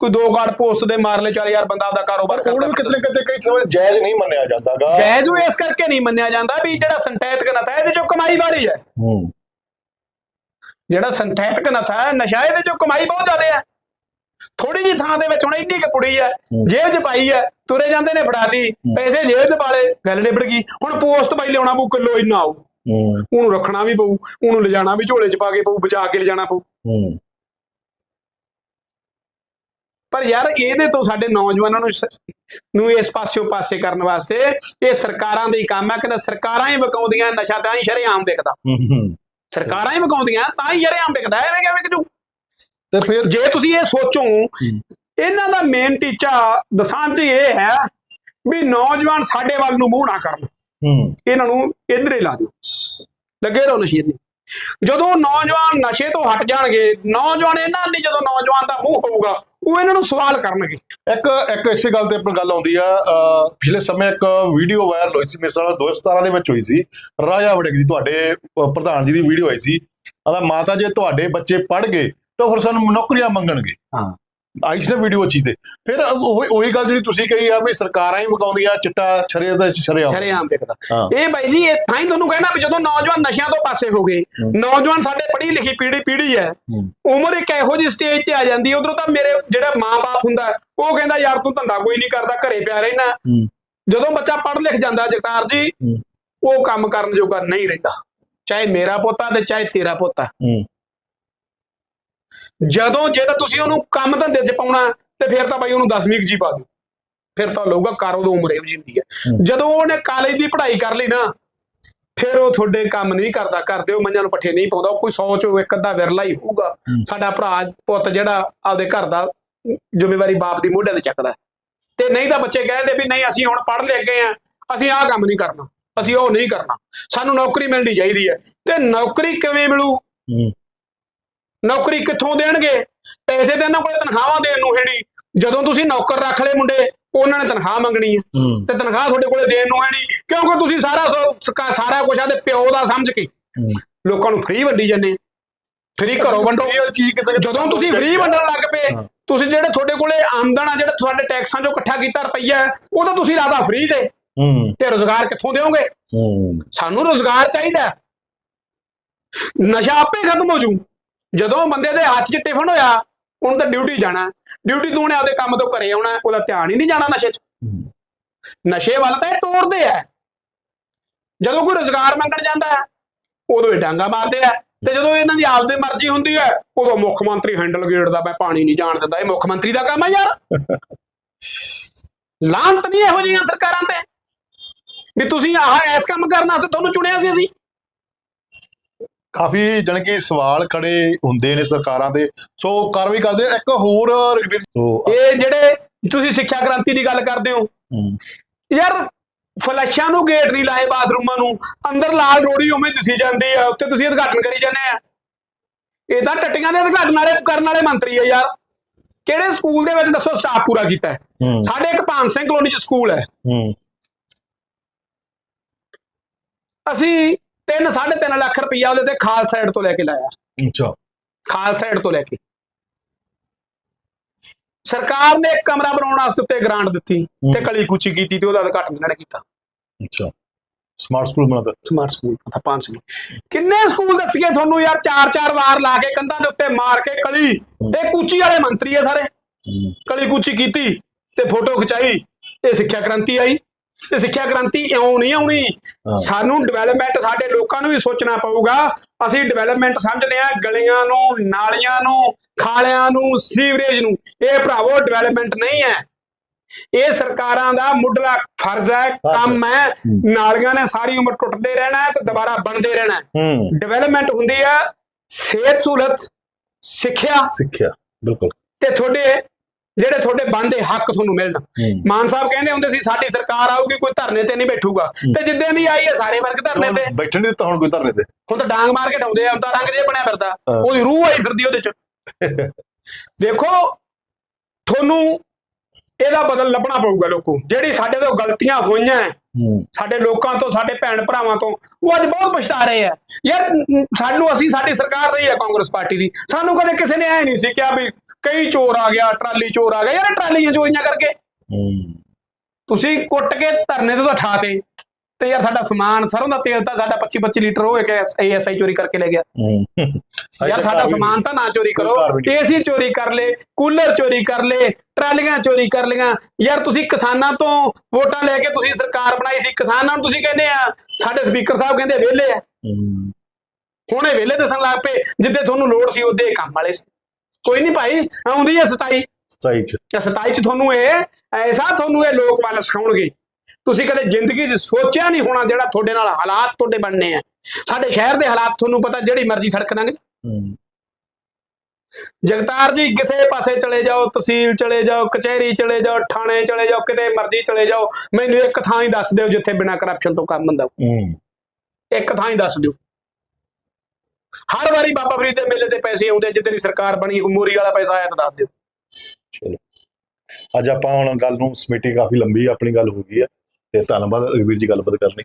ਕੋਈ ਦੋ ਗਾਰਡ ਪੋਸਟ ਦੇ ਮਾਰ ਲੈ ਚੱਲ ਯਾਰ ਬੰਦਾ ਆਪਦਾ ਕਾਰੋਬਾਰ ਹੁਣ ਵੀ ਕਿਤੇ ਕਿਤੇ ਕਈ ਸਮੇਂ ਜਾਇਜ਼ ਨਹੀਂ ਮੰਨਿਆ ਜਾਂਦਾਗਾ। ਜਾਇਜ਼ ਉਹ ਇਸ ਕਰਕੇ ਨਹੀਂ ਮੰਨਿਆ ਜਾਂਦਾ ਵੀ ਜਿਹੜਾ ਸਿੰਥੈਟਿਕ ਨਸ਼ਾ ਹੈ ਇਹਦੇ ਚੋਂ ਕਮਾਈ ਵਾਲੀ ਹੈ। ਹੂੰ। ਜਿਹੜਾ ਸਿੰਥੈਟਿਕ ਨਸ਼ਾ ਹੈ ਨਸ਼ਾ ਇਹਦੇ ਚੋਂ ਕਮਾਈ ਬਹੁਤ ਜ਼ਿਆਦਾ ਹੈ। ਥੋੜੀ ਜੀ ਥਾਂ ਦੇ ਵਿੱਚ ਹੁਣ ਇੰਨੀ ਕੁ ਪੁੜੀ ਹੈ। ਜੇਬ 'ਚ ਪਾਈ ਹੈ ਤੁਰੇ ਜਾਂਦੇ ਨੇ ਫੜਾਤੀ ਪੈਸੇ ਜੇਬ 'ਚ ਪਾਲੇ ਗੱਲ ਨਿਬੜ ਗਈ। ਹੁਣ ਪੋਸਟ ਪਾਈ ਲਿਆਉਣਾ ਪਊ ਕਿਲੋ ਇੰਨਾ ਹੂੰ। ਉਹਨੂੰ ਰੱਖਣਾ ਵੀ ਪਊ ਉਹਨੂੰ ਲਿਜਾਣਾ ਵੀ ਝੋਲੇ 'ਚ ਪਾ ਕੇ ਪਊ ਬਚਾ ਕੇ ਲਿਜਾਣਾ ਪਊ। ਪਰ ਯਾਰ ਇਹਦੇ ਤੋਂ ਸਾਡੇ ਨੌਜਵਾਨਾਂ ਨੂੰ ਨੂੰ ਇਸ ਪਾਸਿਓਂ ਪਾਸੇ ਕਰਨ ਵਾਸਤੇ ਇਹ ਸਰਕਾਰਾਂ ਦਾ ਹੀ ਕੰਮ ਹੈ ਕਹਿੰਦਾ ਸਰਕਾਰਾਂ ਹੀ ਵਿਕਾਉਂਦੀਆਂ ਨਸ਼ਾ ਤਾਂ ਹੀ ਸ਼ਰੇਆਮ ਵਿਕਦਾ। ਸਰਕਾਰਾਂ ਹੀ ਵਿਕਾਉਂਦੀਆਂ ਤਾਂ ਹੀ ਸ਼ਰੇਆਮ ਵਿਕਦਾ ਐਵੇਂ ਕਿਵੇਂ ਵਿਕ ਜੂ ਤੇ ਫਿਰ ਜੇ ਤੁਸੀਂ ਇਹ ਸੋਚੋ ਇਹਨਾਂ ਦਾ ਮੇਨ ਟੀਚਾ ਦਸਾਂ 'ਚ ਇਹ ਹੈ ਵੀ ਨੌਜਵਾਨ ਸਾਡੇ ਵੱਲ ਨੂੰ ਮੂੰਹ ਨਾ ਕਰਨ। ਇਹਨਾਂ ਨੂੰ ਇਧਰ ਲਾ ਦਿਓ। ਲੱਗੇ ਰਹੋ ਨਸ਼ੇ ਨੂੰ ਜਦੋਂ ਨੌਜਵਾਨ ਨਸ਼ੇ ਤੋਂ ਹਟ ਜਾਣਗੇ ਨੌਜਵਾਨ ਇਹਨਾਂ ਦੀ ਜਦੋਂ ਨੌਜਵਾਨ ਦਾ ਮੂੰਹ ਹੋਊਗਾ ਉਹ ਇਹਨਾਂ ਨੂੰ ਸਵਾਲ ਕਰਨਗੇ। ਇੱਕ ਇੱਕ ਇਸੇ ਗੱਲ ਤੇ ਪਰ ਗੱਲ ਆਉਂਦੀ ਆ ਪਿਛਲੇ ਸਮੇਂ ਇੱਕ ਵੀਡੀਓ ਵਾਇਰਲ ਹੋਈ ਸੀ ਮੇਰੇ ਸਾਲ 2017 ਦੇ ਵਿੱਚ ਹੋਈ ਸੀ। ਰਾਜਾ ਵੜਿੰਗ ਦੀ ਤੁਹਾਡੇ ਪ੍ਰਧਾਨ ਜੀ ਦੀ ਵੀਡੀਓ ਆਈ ਸੀ। ਆਦਾ ਮਾਤਾ ਜੇ ਤੁਹਾਡੇ ਬੱਚੇ ਪੜ ਗਏ ਤਾਂ ਫਿਰ ਸਾਨੂੰ ਨੌਕਰੀਆਂ ਮੰਗਣਗੇ। ਹਾਂ। ਆਈ ਸੀ ਨਾ ਵੀਡੀਓ ਚੀ ਤੇ ਫਿਰ ਉਹ ਉਹੀ ਗੱਲ ਜਿਹੜੀ ਤੁਸੀਂ ਕਹੀ ਆ ਵੀ ਸਰਕਾਰਾਂ ਹੀ ਵਗਾਉਂਦੀਆਂ ਚਿੱਟਾ ਛਰੇ ਦਾ ਛਰਿਆ ਸ਼ਰੇਆਮ ਵਿਕਦਾ। ਇਹ ਬਾਈ ਜੀ ਇਹ ਤਾਂ ਹੀ ਤੁਹਾਨੂੰ ਕਹਿਣਾ ਵੀ ਜਦੋਂ ਨੌਜਵਾਨ ਨਸ਼ਿਆਂ ਤੋਂ ਪਾਸੇ ਹੋ ਗਏ। ਨੌਜਵਾਨ ਸਾਡੇ ਪੜ੍ਹੀ ਲਿਖੀ ਪੀੜ੍ਹੀ ਪੀੜ੍ਹੀ ਹੈ। ਉਮਰ ਇੱਕ ਇਹੋ ਜਿਹੀ ਸਟੇਜ ਤੇ ਆ ਜਾਂਦੀ ਉਧਰੋਂ ਤਾਂ ਮੇਰੇ ਜਿਹੜਾ ਮਾਂ-ਬਾਪ ਹੁੰਦਾ ਉਹ ਕਹਿੰਦਾ ਯਾਰ ਤੂੰ ਧੰਦਾ ਕੋਈ ਨਹੀਂ ਕਰਦਾ ਘਰੇ ਪਿਆ ਰਹਿਣਾ। ਜਦੋਂ ਬੱਚਾ ਪੜ੍ਹ ਲਿਖ ਜਾਂਦਾ ਜਗਤਾਰ ਜੀ। ਉਹ ਕੰਮ ਕਰਨ ਜੋਗਾ ਨਹੀਂ ਰਹਿੰਦਾ ਚਾਹੇ ਮੇਰਾ ਪੋਤਾ ਤੇ ਚਾਹੇ ਤੇਰਾ ਪੋਤਾ ਜਦੋਂ ਜੇ ਤਾਂ ਤੁਸੀਂ ਉਹਨੂੰ ਕੰਮ ਧੰਦੇ 'ਚ ਪਾਉਣਾ ਤੇ ਫਿਰ ਤਾਂ ਬਾਈ ਉਹਨੂੰ 10ਵੀਂ ਜੀ ਪਾ ਦਿਓ। ਫਿਰ ਤਾਂ ਲਊਗਾ ਕਾਰੋ ਦੀ ਉਮਰ ਇਹੋ ਜਿਹੀ ਹੁੰਦੀ ਹੈ। ਜਦੋਂ ਉਹਨੇ ਕਾਲਜ ਦੀ ਪੜ੍ਹਾਈ ਕਰ ਲਈ ਨਾ ਫਿਰ ਉਹ ਤੁਹਾਡੇ ਕੰਮ ਨਹੀਂ ਕਰਦਾ ਕਰਦੇ ਉਹ ਮੰਝਾਂ ਨੂੰ ਪੱਠੇ ਨਹੀਂ ਪਾਉਂਦਾ ਕੋਈ ਸੌ ਚੋਂ ਇੱਕ ਅੱਧਾ ਵਿਰਲਾ ਹੀ ਹੋਊਗਾ। ਸਾਡਾ ਭਰਾ ਪੁੱਤ ਜਿਹੜਾ ਆਪਦੇ ਘਰ ਦਾ ਜ਼ਿੰਮੇਵਾਰੀ ਬਾਪ ਦੀ ਮੋਢੇ ਤੇ ਚੱਕਦਾ। ਤੇ ਨਹੀਂ ਤਾਂ ਬੱਚੇ ਕਹਿੰਦੇ ਵੀ ਨਹੀਂ ਅਸੀਂ ਹੁਣ ਪੜ੍ਹ ਲਿਖ ਗਏ ਆ ਅਸੀਂ ਆਹ ਕੰਮ ਨਹੀਂ ਕਰਨਾ ਅਸੀਂ ਉਹ ਨਹੀਂ ਕਰਨਾ। ਸਾਨੂੰ ਨੌਕਰੀ ਮਿਲਣੀ ਚਾਹੀਦੀ ਹੈ। ਤੇ ਨੌਕਰੀ ਕਿਵੇਂ ਮਿਲੂ? ਨੌਕਰੀ ਕਿੱਥੋਂ ਦੇਣਗੇ? ਪੈਸੇ ਤਾਂ ਇਹਨਾਂ ਕੋਲੇ ਤਨਖਾਹਾਂ ਦੇਣ ਨੂੰ ਹੈ ਨਹੀਂ ਜਦੋਂ ਤੁਸੀਂ ਨੌਕਰ ਰੱਖ ਲਏ ਮੁੰਡੇ ਉਹਨਾਂ ਨੇ ਤਨਖਾਹ ਮੰਗਣੀ ਹੈ। ਤੇ ਤਨਖਾਹ ਤੁਹਾਡੇ ਕੋਲੇ ਦੇਣ ਨੂੰ ਹੈ ਨਹੀਂ ਕਿਉਂਕਿ ਤੁਸੀਂ ਸਾਰਾ ਸਾਰਾ ਕੁਝ ਆਦੇ ਪਿਓ ਦਾ ਸਮਝ ਕੇ। ਲੋਕਾਂ ਨੂੰ ਫ੍ਰੀ ਵੰਡੀ ਜਾਂਦੇ ਫ੍ਰੀ ਘਰੋਂ ਵੰਡੋ। ਜਦੋਂ ਤੁਸੀਂ ਫ੍ਰੀ ਵੰਡਣ ਲੱਗ ਪਏ। ਤੁਸੀਂ ਜਿਹੜੇ ਤੁਹਾਡੇ ਕੋਲੇ ਆਮਦਨ ਆ ਜਿਹੜਾ ਤੁਹਾਡੇ ਟੈਕਸਾਂ ਚੋਂ ਇਕੱਠਾ ਕੀਤਾ ਰੁਪਈਆ ਉਹ ਤਾਂ ਤੁਸੀਂ ਲਾਦਾ ਫ੍ਰੀ ਹੂੰ। ਤੇ ਰੋਜ਼ਗਾਰ ਕਿੱਥੋਂ ਦਿਓਗੇ? ਸਾਨੂੰ ਰੋਜ਼ਗਾਰ ਚਾਹੀਦਾ। ਨਸ਼ਾ ਆਪੇ ਖਤਮ ਹੋ ਜੂ। ਜਦੋਂ ਬੰਦੇ ਦੇ ਹੱਥ 'ਚ ਟਿਫਨ ਹੋਇਆ ਉਹਨੂੰ ਤਾਂ ਡਿਊਟੀ ਜਾਣਾ। ਡਿਊਟੀ ਤੋਂ ਉਹਨੇ ਆਪਦੇ ਕੰਮ ਤੋਂ ਘਰੇ ਆਉਣਾ ਉਹਦਾ ਧਿਆਨ ਹੀ ਨਹੀਂ ਜਾਣਾ ਨਸ਼ੇ 'ਚ। ਨਸ਼ੇ ਵੱਲ ਤਾਂ ਇਹ ਤੋੜਦੇ ਆ। ਜਦੋਂ ਕੋਈ ਰੋਜ਼ਗਾਰ ਮੰਗਣ ਜਾਂਦਾ ਹੈ ਉਦੋਂ ਇਹ ਡਾਂਗਾ ਮਾਰਦੇ ਆ। ਤੇ ਜਦੋਂ ਇਹਨਾਂ ਦੀ ਆਪਦੀ ਮਰਜ਼ੀ ਹੁੰਦੀ ਹੈ ਉਦੋਂ ਮੁੱਖ ਮੰਤਰੀ ਹੈਂਡਲ ਗੇੜਦਾ ਮੈਂ ਪਾਣੀ ਨਹੀਂ ਜਾਣ ਦਿੰਦਾ। ਇਹ ਮੁੱਖ ਮੰਤਰੀ ਦਾ ਕੰਮ ਹੈ ਯਾਰ। ਲਾਂਤ ਨਹੀਂ ਇਹੋ ਜਿਹੀਆਂ ਸਰਕਾਰਾਂ ਤੇ। ਵੀ ਤੁਸੀਂ ਆਹ ਐਸ ਕੰਮ ਕਰਨ ਵਾਸਤੇ ਤੁਹਾਨੂੰ ਚੁਣਿਆ ਸੀ ਅਸੀਂ। ਕਾਫੀ ਜਾਣੀ ਕਿ ਸਵਾਲ ਖੜੇ ਹੁੰਦੇ ਨੇ ਸਰਕਾਰਾਂ ਦੇ। ਸੋ ਕਾਰਵਾਈ ਕਰਦੇ। ਇੱਕ ਹੋਰ ਇਹ ਜਿਹੜੇ ਤੁਸੀਂ ਸਿੱਖਿਆ ਕ੍ਰਾਂਤੀ ਦੀ ਗੱਲ ਕਰਦੇ ਹੋ। ਹੂੰ। ਯਾਰ ਫਲੈਸ਼ਾਂ ਨੂੰ ਗੇਟ ਨਹੀਂ ਲਾਏ ਬਾਥਰੂਮਾਂ ਨੂੰ। ਅੰਦਰ ਲਾਲ ਰੋੜੀ ਉਵੇਂ ਦਿਸੀ ਜਾਂਦੀ ਆ ਉੱਤੇ ਤੁਸੀਂ ਉਦਘਾਟਨ ਕਰੀ ਜਾਂਦੇ ਆ। ਇਹ ਤਾਂ ਟੱਟੀਆਂ ਦੇ ਉਦਘਾਟਨ ਵਾਲੇ ਕਰਨ ਵਾਲੇ ਮੰਤਰੀ ਆ ਯਾਰ। ਕਿਹੜੇ ਸਕੂਲ ਦੇ ਵਿੱਚ ਦੱਸੋ ਸਟਾਫ ਪੂਰਾ ਕੀਤਾ ਹੈ? ਹੂੰ। ਸਾਡੇ ਇੱਕ ਭਾਨ ਸਿੰਘ ਕਲੋਨੀ ਚ ਸਕੂਲ ਹੈ। ਹੂੰ। ਅਸੀਂ 3 3.5 ਲੱਖ ਰੁਪਈਆ ਉਹਦੇ ਤੇ ਖਾਲਸਾ ਏਡ ਤੋਂ ਲੈ ਕੇ ਲਾਇਆ। ਅੱਛਾ। ਖਾਲਸਾ ਏਡ ਤੋਂ ਲੈ ਕੇ। ਸਰਕਾਰ ਨੇ ਇੱਕ ਕਮਰਾ ਬਣਾਉਣ ਵਾਸਤੇ ਉੱਤੇ ਗ੍ਰਾਂਟ ਦਿੱਤੀ ਤੇ ਕਲੀ ਕੁਚੀ ਕੀਤੀ ਤੇ ਉਹਦਾ ਉਦਘਾਟਨ ਇਹਨਾਂ ਨੇ ਕੀਤਾ। ਅੱਛਾ। ਸਮਾਰਟ ਸਕੂਲ ਬਣਾਤਾ ਸਮਾਰਟ ਸਕੂਲ ਪਤਾ ਪੰਜ ਸਕੂਲ ਕਿੰਨੇ ਸਕੂਲ ਦੱਸੀਏ ਤੁਹਾਨੂੰ ਯਾਰ? ਚਾਰ ਚਾਰ ਵਾਰ ਲਾ ਕੇ ਕੰਧਾਂ ਦੇ ਉੱਤੇ ਮਾਰ ਕੇ ਕਲੀ। ਇਹ ਕੂਚੀ ਵਾਲੇ ਮੰਤਰੀ ਆ ਸਾਰੇ। ਕਲੀ ਕੂਚੀ ਕੀਤੀ ਤੇ ਫੋਟੋ ਖਿਚਾਈ ਇਹ ਸਿੱਖਿਆ ਕ੍ਰਾਂਤੀ ਆਈ। ਤੇ ਸਿੱਖਿਆ ਕ੍ਰਾਂਤੀ ਇਉਂ ਨਹੀਂ ਆਉਣੀ। ਸਾਨੂੰ ਡਿਵੈਲਪਮੈਂਟ ਸਾਡੇ ਲੋਕਾਂ ਨੂੰ ਵੀ ਸੋਚਣਾ ਪਊਗਾ। ਅਸੀਂ ਡਿਵੈਲਪਮੈਂਟ ਸਮਝਦੇ ਆ ਗਲੀਆਂ ਨੂੰ ਨਾਲੀਆਂ ਨੂੰ ਖਾਲਿਆਂ ਨੂੰ ਸੀਵਰੇਜ ਨੂੰ। ਇਹ ਭਰਾਵੋ ਡਿਵੈਲਪਮੈਂਟ ਨਹੀਂ ਹੈ। ਇਹ ਸਰਕਾਰਾਂ ਦਾ ਮੁੱਢਲਾ ਫਰਜ਼ ਹੈ ਕੰਮ ਹੈ। ਨਾਲੀਆਂ ਨੇ ਸਾਰੀ ਉਮਰ ਟੁੱਟਦੇ ਰਹਿਣਾ ਹੈ ਤੇ ਦੁਬਾਰਾ ਬਣਦੇ ਰਹਿਣਾ ਹੂੰ। ਡਿਵੈਲਪਮੈਂਟ ਹੁੰਦੀ ਹੈ ਸਿਹਤ ਸਹੂਲਤ ਸਿੱਖਿਆ। ਸਿੱਖਿਆ ਬਿਲਕੁਲ। ਤੇ ਤੁਹਾਡੇ ਜਿਹੜੇ ਤੁਹਾਡੇ ਬਣਦੇ ਹੱਕ ਤੁਹਾਨੂੰ ਮਿਲਣ। ਮਾਨ ਸਾਹਿਬ ਕਹਿੰਦੇ ਹੁੰਦੇ ਸੀ ਸਾਡੀ ਸਰਕਾਰ ਆਊਗੀ ਕੋਈ ਧਰਨੇ ਤੇ ਨਹੀਂ ਬੈਠੂਗਾ। ਤੇ ਜਿੱਦਾਂ ਦੀ ਆਈ ਹੈ ਸਾਰੇ ਵਰਗ ਧਰਨੇ ਤੇ। ਬੈਠਣ ਨਹੀਂ ਦਿੱਤਾ ਹੁਣ ਕੋਈ ਧਰਨੇ ਤੇ। ਹੁਣ ਤਾਂ ਡਾਂਗ ਮਾਰ ਕੇ ਢਾਉਂਦੇ ਆ ਹੁਣ ਤਾਂ ਰੰਗ ਜੇ ਬਣਿਆ ਫਿਰਦਾ। ਉਹਦੀ ਰੂਹ ਆਈ ਫਿਰਦੀ ਉਹਦੇ ਚ। ਦੇਖੋ ਤੁਹਾਨੂੰ ਇਹਦਾ ਬਦਲ ਲੱਭਣਾ ਪਊਗਾ ਲੋਕੋ। ਜਿਹੜੀ ਸਾਡੇ ਤੋਂ ਗਲਤੀਆਂ ਹੋਈਆਂ ਸਾਡੇ ਲੋਕਾਂ ਤੋਂ ਸਾਡੇ ਭੈਣ ਭਰਾਵਾਂ ਤੋਂ ਉਹ ਅੱਜ ਬਹੁਤ ਪਛਤਾ ਰਹੇ ਆ। ਯਾਰ ਸਾਨੂੰ ਅਸੀਂ ਸਾਡੀ ਸਰਕਾਰ ਰਹੀ ਹੈ ਕਾਂਗਰਸ ਪਾਰਟੀ ਦੀ। ਸਾਨੂੰ ਕਦੇ ਕਿਸੇ ਨੇ ਐ ਨਹੀਂ ਸੀ ਕਿਹਾ ਵੀ ਕਈ ਚੋਰ ਆ ਗਿਆ ਟਰਾਲੀ ਚੋਰ ਆ ਗਿਆ ਯਾਰ ਇਹ ਟਰਾਲੀਆਂ ਚੋਰੀਆਂ ਕਰਕੇ। ਤੁਸੀਂ ਕੁੱਟ ਕੇ ਧਰਨੇ ਤੋਂ ਤਾਂ ਠਾਤੇ ਤੇ। ਯਾਰ ਸਾਡਾ ਸਮਾਨ ਸਰੋਂ ਦਾ ਤੇਲ ਤਾਂ ਸਾਡਾ 25 25 ਲੀਟਰ ਉਹ ਇੱਕ ਐਸਆਈ ਚੋਰੀ ਕਰਕੇ ਲੈ ਗਿਆ। ਯਾਰ ਸਾਡਾ ਸਮਾਨ ਤਾਂ ਨਾ ਚੋਰੀ ਕਰੋ ਏਸੀ ਚੋਰੀ ਕਰ ਲੇ ਕੂਲਰ ਚੋਰੀ ਕਰ ਲੇ ਟਰਾਲੀਆਂ ਚੋਰੀ ਕਰ ਲੀਆਂ ਯਾਰ ਤੁਸੀਂ ਕਿਸਾਨਾਂ ਤੋਂ ਵੋਟਾਂ ਲੈ ਕੇ ਤੁਸੀਂ ਸਰਕਾਰ ਬਣਾਈ ਸੀ ਕਿਸਾਨਾਂ ਨੂੰ ਤੁਸੀਂ ਕਹਿੰਦੇ ਆ ਸਾਡੇ ਸਪੀਕਰ ਸਾਹਿਬ ਕਹਿੰਦੇ ਵਿਹਲੇ ਆ। ਹੁਣ ਵਿਹਲੇ ਦੱਸਣ ਲੱਗ ਪਏ ਜਿੱਦੇ ਤੁਹਾਨੂੰ ਲੋੜ ਸੀ ਉਹਦੇ ਕੰਮ ਵਾਲੇ ਸੀ। ਕੋਈ ਨਹੀਂ ਭਾਈ ਆਉਂਦੀ ਹੈ 27 ਸਹੀ ਚ। ਤੇ 27 ਚ ਤੁਹਾਨੂੰ ਇਹ ਐਸਾ ਤੁਹਾਨੂੰ ਇਹ ਲੋਕ ਵੱਲ ਸਿਖਾਉਣਗੇ। ਤੁਸੀਂ ਕਦੇ ਜ਼ਿੰਦਗੀ 'ਚ ਸੋਚਿਆ ਨਹੀਂ ਹੋਣਾ ਜਿਹੜਾ ਤੁਹਾਡੇ ਨਾਲ ਹਾਲਾਤ ਤੁਹਾਡੇ ਬਣਨੇ ਆ। ਸਾਡੇ ਸ਼ਹਿਰ ਦੇ ਹਾਲਾਤ ਤੁਹਾਨੂੰ ਪਤਾ ਜਿਹੜੀ ਮਰਜ਼ੀ ਸੜਕ ਲੰਘ ਜਗਤਾਰ ਜੀ ਕਿਸੇ ਪਾਸੇ ਚਲੇ ਜਾਓ ਤਹਿਸੀਲ ਚਲੇ ਜਾਓ ਕਚਹਿਰੀ ਚਲੇ ਜਾਓ ਥਾਣੇ ਚਲੇ ਜਾਓ ਕਿਤੇ ਮਰਜ਼ੀ ਚਲੇ ਜਾਓ। ਮੈਨੂੰ ਇੱਕ ਥਾਂ ਹੀ ਦੱਸ ਦਿਓ ਜਿੱਥੇ ਬਿਨਾਂ ਕਰਪਸ਼ਨ ਤੋਂ ਕੰਮ ਹੁੰਦਾ। ਇੱਕ ਥਾਂ ਹੀ ਦੱਸ ਦਿਓ। ਹਰ ਵਾਰੀ ਬਾਬਾ ਫਰੀਦ ਦੇ ਮੇਲੇ ਤੇ ਪੈਸੇ ਆਉਂਦੇ ਜਿੱਦਾਂ ਦੀ ਸਰਕਾਰ ਬਣੀ ਮੂਰੀ ਵਾਲਾ ਪੈਸਾ ਆਇਆ ਤਾਂ ਦੱਸ ਦਿਓ। ਚਲੋ। ਅੱਜ ਆਪਾਂ ਹੁਣ ਗੱਲ ਨੂੰ ਸਮਿਟੀ ਕਾਫੀ ਲੰਬੀ ਆਪਣੀ ਗੱਲ ਹੋ ਗਈ ਹੈ ਤੇ ਧੰਨਵਾਦ ਰਘਵੀਰ ਜੀ ਗੱਲਬਾਤ ਕਰਨੀ।